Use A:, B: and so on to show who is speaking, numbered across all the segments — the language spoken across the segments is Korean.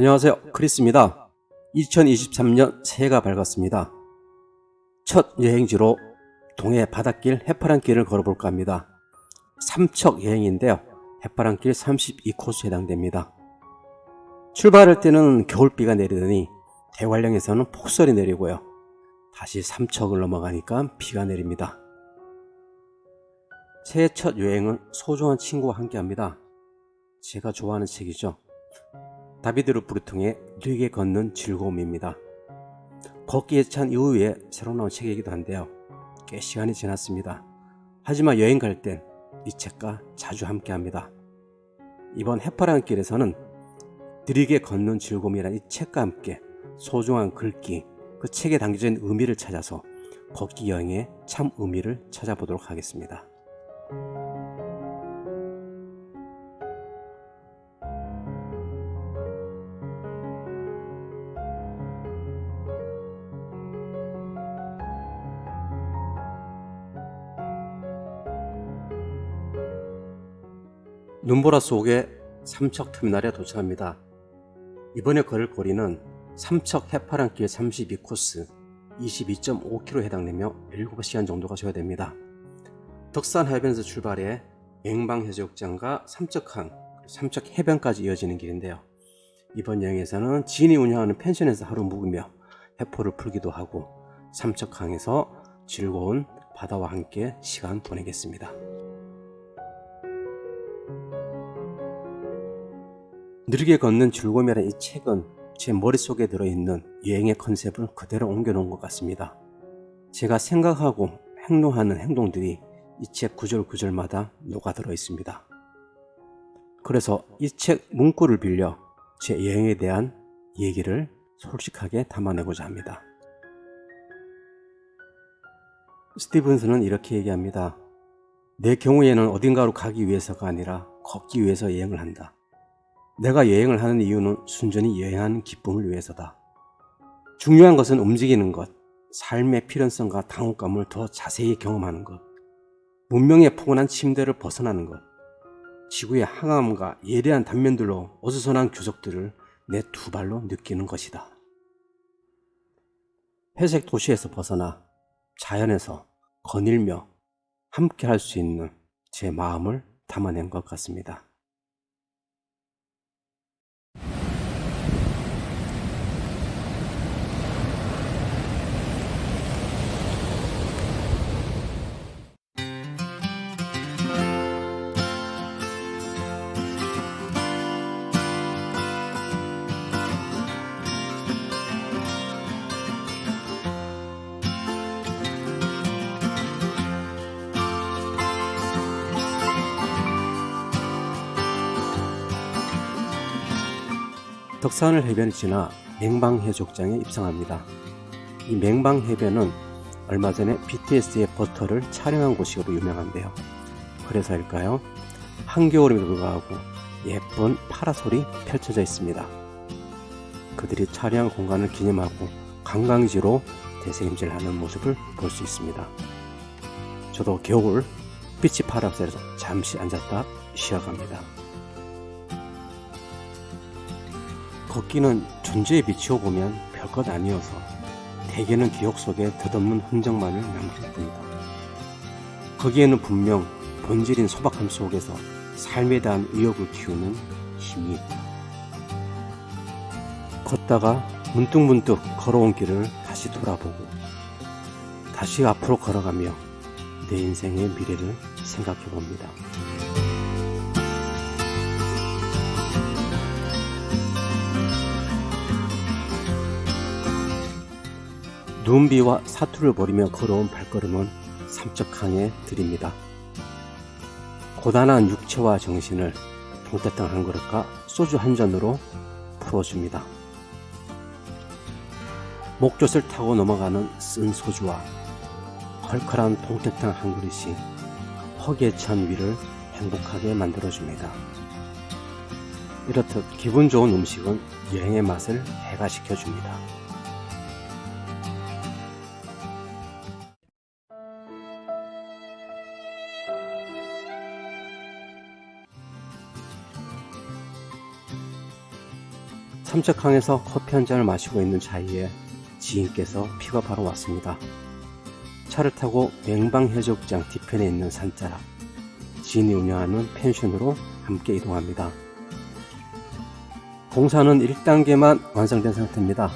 A: 안녕하세요. 크리스입니다. 2023년 새해가 밝았습니다. 첫 여행지로 동해 바닷길 해파랑길을 걸어볼까 합니다. 삼척 여행인데요. 해파랑길 32코스 해당됩니다. 출발할 때는 겨울비가 내리더니 대관령에서는 폭설이 내리고요. 다시 삼척을 넘어가니까 비가 내립니다. 새해 첫 여행은 소중한 친구와 함께 합니다. 제가 좋아하는 책이죠. 다비드 루프르통의 느리게 걷는 즐거움입니다. 걷기에 찬 이후에 새로 나온 책이기도 한데요. 꽤 시간이 지났습니다. 하지만 여행 갈 땐 이 책과 자주 함께 합니다. 이번 해파랑길에서는 느리게 걷는 즐거움이라는 이 책과 함께 소중한 글귀, 그 책에 있는 의미를 찾아서 걷기 여행의 참 의미를 찾아보도록 하겠습니다. 눈보라 속에 삼척 터미널에 도착합니다. 이번에 걸을 거리는 삼척 해파랑길 32코스 22.5km 해당되며 7시간 정도 가셔야 됩니다. 덕산 해변에서 출발해 맹방해수욕장과 삼척항, 삼척 해변까지 이어지는 길인데요. 이번 여행에서는 지인이 운영하는 펜션에서 하루 묵으며 해포를 풀기도 하고 삼척항에서 즐거운 바다와 함께 시간 보내겠습니다. 느리게 걷는 즐거움이라는 이 책은 제 머릿속에 들어있는 여행의 컨셉을 그대로 옮겨놓은 것 같습니다. 제가 생각하고 행동하는 행동들이 이 책 구절 구절마다 녹아들어 있습니다. 그래서 이 책 문구를 빌려 제 여행에 대한 얘기를 솔직하게 담아내고자 합니다. 스티븐스는 이렇게 얘기합니다. 내 경우에는 어딘가로 가기 위해서가 아니라 걷기 위해서 여행을 한다. 내가 여행을 하는 이유는 순전히 여행하는 기쁨을 위해서다. 중요한 것은 움직이는 것, 삶의 필연성과 당혹감을 더 자세히 경험하는 것, 문명의 포근한 침대를 벗어나는 것, 지구의 항암과 예리한 단면들로 어수선한 교적들을 내 두 발로 느끼는 것이다. 회색 도시에서 벗어나 자연에서 거닐며 함께 할 수 있는 제 마음을 담아낸 것 같습니다. 덕산을 해변을 지나 맹방해족장에 입성합니다. 이 맹방해변은 얼마 전에 BTS의 버터를 촬영한 곳으로 유명한데요. 그래서일까요? 한겨울임에도 불구하고 예쁜 파라솔이 펼쳐져 있습니다. 그들이 촬영한 공간을 기념하고 관광지로 대세임질하는 모습을 볼 수 있습니다. 저도 겨울 비치 파라솔에서 잠시 앉았다 쉬어갑니다. 걷기는 존재에 비추어 보면 별것 아니어서 대개는 기억 속에 덧없는 흔적만을 남길 뿐이다. 거기에는 분명 본질인 소박함 속에서 삶에 대한 의욕을 키우는 힘이 있다. 걷다가 문득문득 걸어온 길을 다시 돌아보고 다시 앞으로 걸어가며 내 인생의 미래를 생각해 봅니다. 눈비와 사투를 벌이며 걸어온 발걸음은 삼척항에 드립니다. 고단한 육체와 정신을 동태탕 한 그릇과 소주 한 잔으로 풀어줍니다. 목젖을 타고 넘어가는 쓴 소주와 컬컬한 동태탕 한 그릇이 허기에 찬 위를 행복하게 만들어줍니다. 이렇듯 기분 좋은 음식은 여행의 맛을 해가시켜줍니다. 삼척항에서 커피 한 잔을 마시고 있는 사이에 지인께서 픽업하러 왔습니다. 차를 타고 맹방해적장 뒤편에 있는 산자락, 지인이 운영하는 펜션으로 함께 이동합니다. 공사는 1단계만 완성된 상태입니다.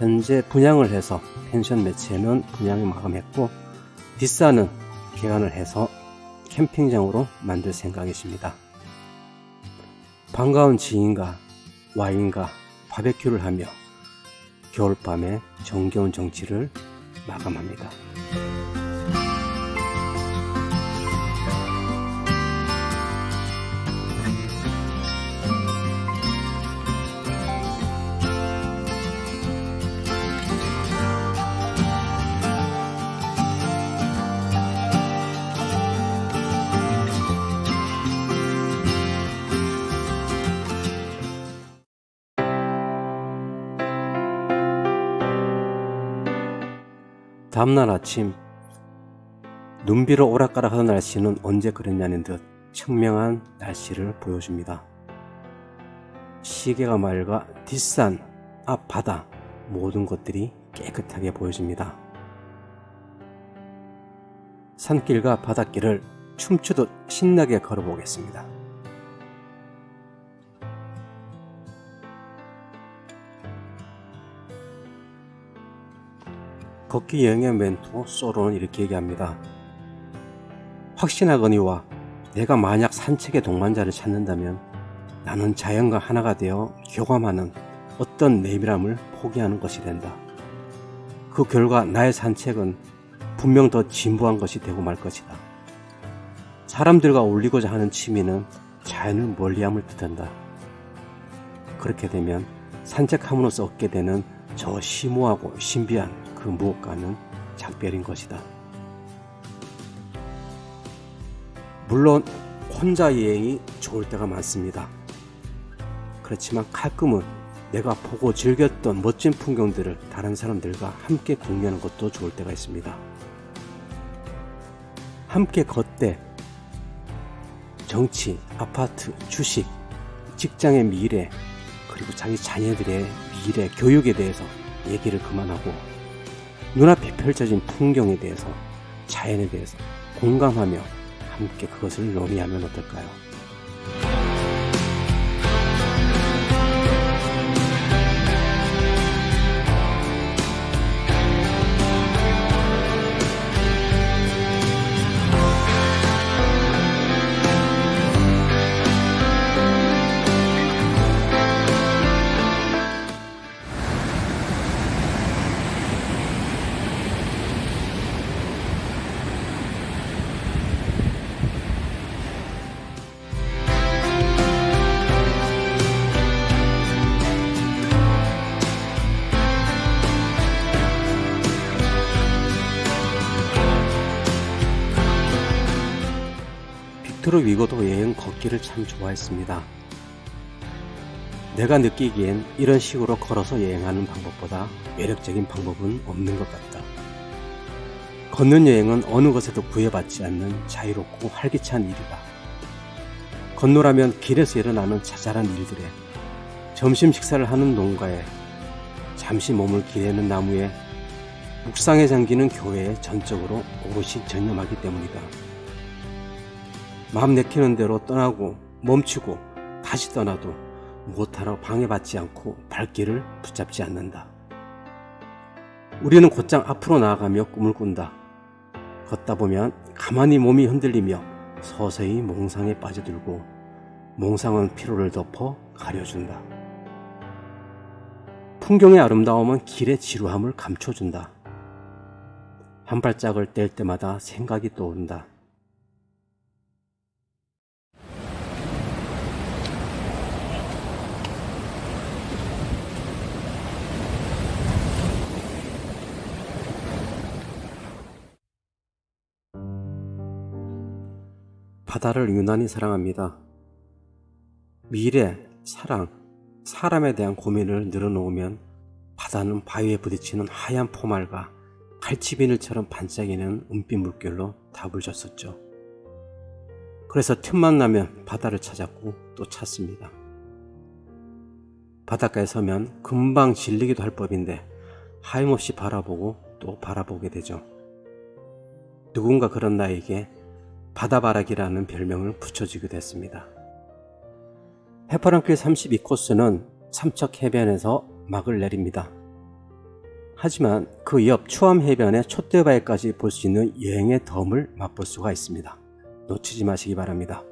A: 현재 분양을 해서 펜션 매체는 분양을 마감했고 뒷산은 개관을 해서 캠핑장으로 만들 생각이십니다. 반가운 지인과 와인과 바베큐를 하며 겨울밤의 정겨운 정치를 마감합니다. 다음날 아침 눈비로 오락가락하던 날씨는 언제 그랬냐는 듯 청명한 날씨를 보여줍니다. 시계가 맑아 뒷산, 앞 바다 모든 것들이 깨끗하게 보여집니다. 산길과 바닷길을 춤추듯 신나게 걸어보겠습니다. 걷기 여행의 멘토 소로는 이렇게 얘기합니다. 확신하거니와 내가 만약 산책의 동반자를 찾는다면 나는 자연과 하나가 되어 교감하는 어떤 내밀함을 포기하는 것이 된다. 그 결과 나의 산책은 분명 더 진부한 것이 되고 말 것이다. 사람들과 어울리고자 하는 취미는 자연을 멀리함을 뜻한다. 그렇게 되면 산책함으로써 얻게 되는 저 심오하고 신비한 그 무엇과는 작별인 것이다. 물론 혼자 여행이 좋을 때가 많습니다. 그렇지만 가끔은 내가 보고 즐겼던 멋진 풍경들을 다른 사람들과 함께 공유하는 것도 좋을 때가 있습니다. 함께 걷되 정치, 아파트, 주식, 직장의 미래, 그리고 자기 자녀들의 미래, 교육에 대해서 얘기를 그만하고 눈앞에 펼쳐진 풍경에 대해서, 자연에 대해서 공감하며 함께 그것을 논의하면 어떨까요? 빅토르 위고도 여행 걷기를 참 좋아했습니다. 내가 느끼기엔 이런 식으로 걸어서 여행하는 방법보다 매력적인 방법은 없는 것 같다. 걷는 여행은 어느 것에도 구애받지 않는 자유롭고 활기찬 일이다. 건너라면 길에서 일어나는 자잘한 일들에 점심 식사를 하는 농가에 잠시 몸을 기대는 나무에 묵상에 잠기는 교회에 전적으로 오롯이 전념하기 때문이다. 마음 내키는 대로 떠나고 멈추고 다시 떠나도 무엇하러 방해받지 않고 발길을 붙잡지 않는다. 우리는 곧장 앞으로 나아가며 꿈을 꾼다. 걷다 보면 가만히 몸이 흔들리며 서서히 몽상에 빠져들고 몽상은 피로를 덮어 가려준다. 풍경의 아름다움은 길의 지루함을 감춰준다. 한 발짝을 뗄 때마다 생각이 떠오른다. 바다를 유난히 사랑합니다. 미래, 사랑, 사람에 대한 고민을 늘어놓으면 바다는 바위에 부딪히는 하얀 포말과 갈치비늘처럼 반짝이는 은빛 물결로 답을 줬었죠. 그래서 틈만 나면 바다를 찾았고 또 찾습니다. 바닷가에 서면 금방 질리기도 할 법인데 하염없이 바라보고 또 바라보게 되죠. 누군가 그런 나에게 바다바라기라는 별명을 붙여주기도 했습니다. 해파랑길 32코스는 삼척 해변에서 막을 내립니다. 하지만 그 옆 추암 해변의 촛대바위까지 볼 수 있는 여행의 덤을 맛볼 수가 있습니다. 놓치지 마시기 바랍니다.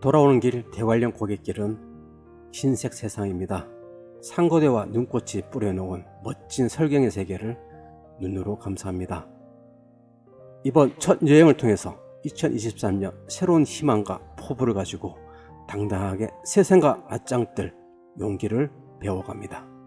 A: 돌아오는 길 대관령 고갯길은 흰색 세상입니다. 상고대와 눈꽃이 뿌려놓은 멋진 설경의 세계를 눈으로 감사합니다. 이번 첫 여행을 통해서 2023년 새로운 희망과 포부를 가지고 당당하게 세상과 맞짱 뜰 용기를 배워갑니다.